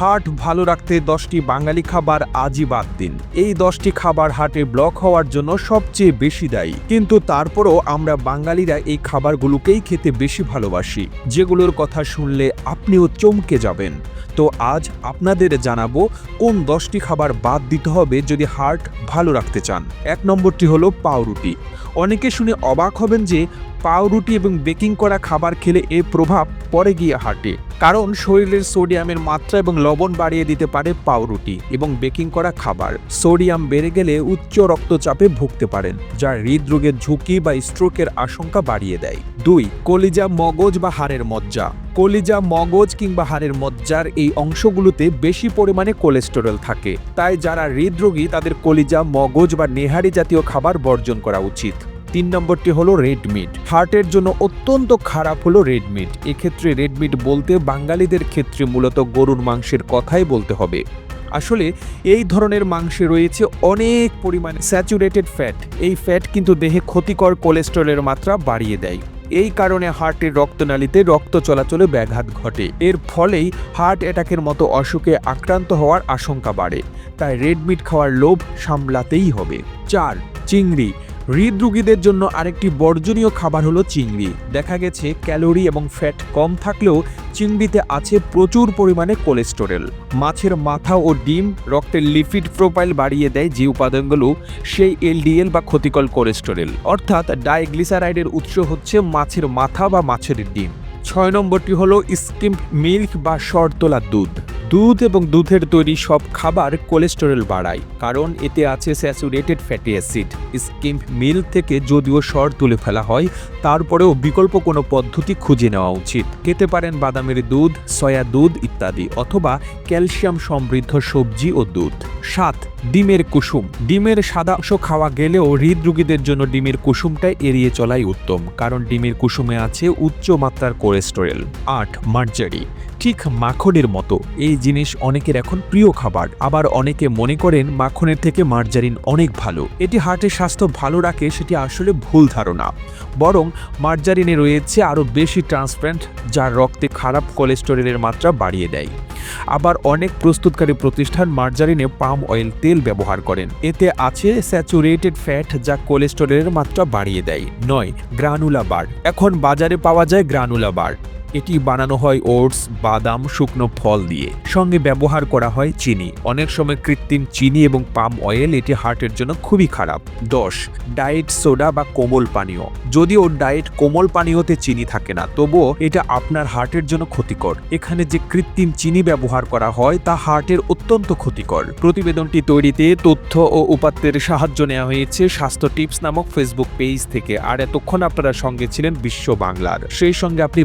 Heart ভালো রাখতে দশটি বাঙালি খাবার আজই বাদ দিন। এই দশটি খাবার হার্টে ব্লক হওয়ার জন্য সবচেয়ে বেশি দায়ী। কিন্তু তারপরও আমরা বাঙালিরা এই খাবারগুলোকেই খেতে বেশি ভালোবাসি। যেগুলোর কথা শুনলে আপনিও চমকে যাবেন। তো আজ আপনাদের জানাব কোন দশটি খাবার বাদ দিতে হবে যদি হার্ট ভালো রাখতে চান। এক নম্বরটি হলো পাউরুটি। অনেকে শুনে অবাক হবেন যে পাউরুটি এবং বেকিং করা খাবার খেলে এর প্রভাব পরে গিয়ে হাঁটে। কারণ শরীরের সোডিয়ামের মাত্রা এবং লবণ বাড়িয়ে দিতে পারে পাউরুটি এবং বেকিং করা খাবার। সোডিয়াম বেড়ে গেলে উচ্চ রক্তচাপে ভুগতে পারেন, যা হৃদরোগের ঝুঁকি বা স্ট্রোকের আশঙ্কা বাড়িয়ে দেয়। দুই, কলিজা, মগজ বা হাড়ের মজ্জা। কলিজা, মগজ কিংবা হাড়ের মজ্জার এই অংশগুলোতে বেশি পরিমাণে কোলেস্টেরল থাকে। তাই যারা হৃদরোগী তাদের কলিজা, মগজ বা নেহারি জাতীয় খাবার বর্জন করা উচিত। তিন নম্বরটি হলো রেড মিট হার্টের জন্য অত্যন্ত খারাপ হলো রেড মিট এক্ষেত্রে রেড মিট বলতে বাঙালিদের ক্ষেত্রে মূলত গরুর মাংসের কথাই বলতে হবে। আসলে এই ধরনের মাংসে রয়েছে অনেক পরিমাণে স্যাচুরেটেড ফ্যাট এই ফ্যাট কিন্তু দেহে ক্ষতিকর কোলেস্টেরলের মাত্রা বাড়িয়ে দেয়। এই কারণে হার্টের রক্তনালীতে রক্ত চলাচলে ব্যাঘাত ঘটে। এর ফলেই হার্ট অ্যাটাকের মতো অসুখে আক্রান্ত হওয়ার আশঙ্কা বাড়ে। তাই রেড মিট খাওয়ার লোভ সামলাতেই হবে। চার, চিংড়ি। হৃদরোগীদের জন্য আরেকটি বর্জনীয় খাবার হলো চিংড়ি। দেখা গেছে ক্যালোরি এবং ফ্যাট কম থাকলেও চিংড়িতে আছে প্রচুর পরিমাণে কোলেস্টেরল। মাছের মাথা ও ডিম রক্তের লিপিড প্রোফাইল বাড়িয়ে দেয় যে উপাদানগুলো সেই এলডিএল বা ক্ষতিকর কোলেস্টেরল। অর্থাৎ ডায়গ্লিসারাইডের উৎস হচ্ছে মাছের মাথা বা মাছের ডিম। ছয় নম্বরটি হলো স্কিম মিল্ক বা শর্তলা দুধ। দুধ এবং দুধের তৈরি সব খাবার কোলেস্টেরল বাড়ায়, কারণ এতে আছে saturated fatty acid. Skim milk থেকে যদিও সর তুলে ফেলা হয়, তারপরেও বিকল্প কোনো পদ্ধতি খুঁজে নেওয়া উচিত। খেতে পারেন বাদামের দুধ, সয়া দুধ ইত্যাদি, অথবা ক্যালসিয়াম সমৃদ্ধ সবজি ও দুধ। সাত, ডিমের কুসুম। ডিমের সাদা অংশ খাওয়া গেলেও হৃদরোগীদের জন্য ডিমের কুসুমটা এড়িয়ে চলাই উত্তম, কারণ ডিমের কুসুমে আছে উচ্চ মাত্রার কোলেস্টেরল। আট, মার্জারি। ঠিক মাখনের মতো। এই জিনিস অনেকের এখন প্রিয় খাবার। আবার অনেকে মনে করেন মাখনের থেকে মার্জারিন অনেক ভালো। এটি হার্টের স্বাস্থ্য ভালো রাখে, সেটি আসলে ভুল ধারণা। বরং মার্জারিনে রয়েছে আরও বেশি ট্রান্সপ্যারেন্ট, যা রক্তে খারাপ কোলেস্টেরলের মাত্রা বাড়িয়ে দেয়। আবার অনেক প্রস্তুতকারী প্রতিষ্ঠান মার্জারিনে পাম অয়েল তেল ব্যবহার করেন। এতে আছে স্যাচুরেটেড ফ্যাট, যা কোলেস্টেরলের মাত্রা বাড়িয়ে দেয়। নয় গ্রানুলা বার। এখন বাজারে পাওয়া যায় গ্রানুলা বার। এটি বানানো হয় ওটস, বাদাম, শুকনো ফল দিয়ে। সঙ্গে ব্যবহার করা হয় চিনি। অনেক সময় কৃত্রিম চিনি এবং পাম অয়েল এটি হার্টের জন্য খুবই খারাপ। দশ, ডায়েট সোডা বা কোমল পানীয়। যদিও ডায়েট কোমল পানীয়তে চিনি থাকে না, তবুও এটা আপনার হার্টের জন্য ক্ষতিকর। এখানে যে কৃত্রিম চিনি ব্যবহার করা হয়, তা হার্টের অত্যন্ত ক্ষতিকর। প্রতিবেদনটি তৈরিতে তথ্য ও উপাত্তের সাহায্য নেওয়া হয়েছে স্বাস্থ্য টিপস নামক ফেসবুক পেজ থেকে। আর এতক্ষণ আপনারা সঙ্গে ছিলেন বিশ্ব বাংলার। সেই সঙ্গে আপনি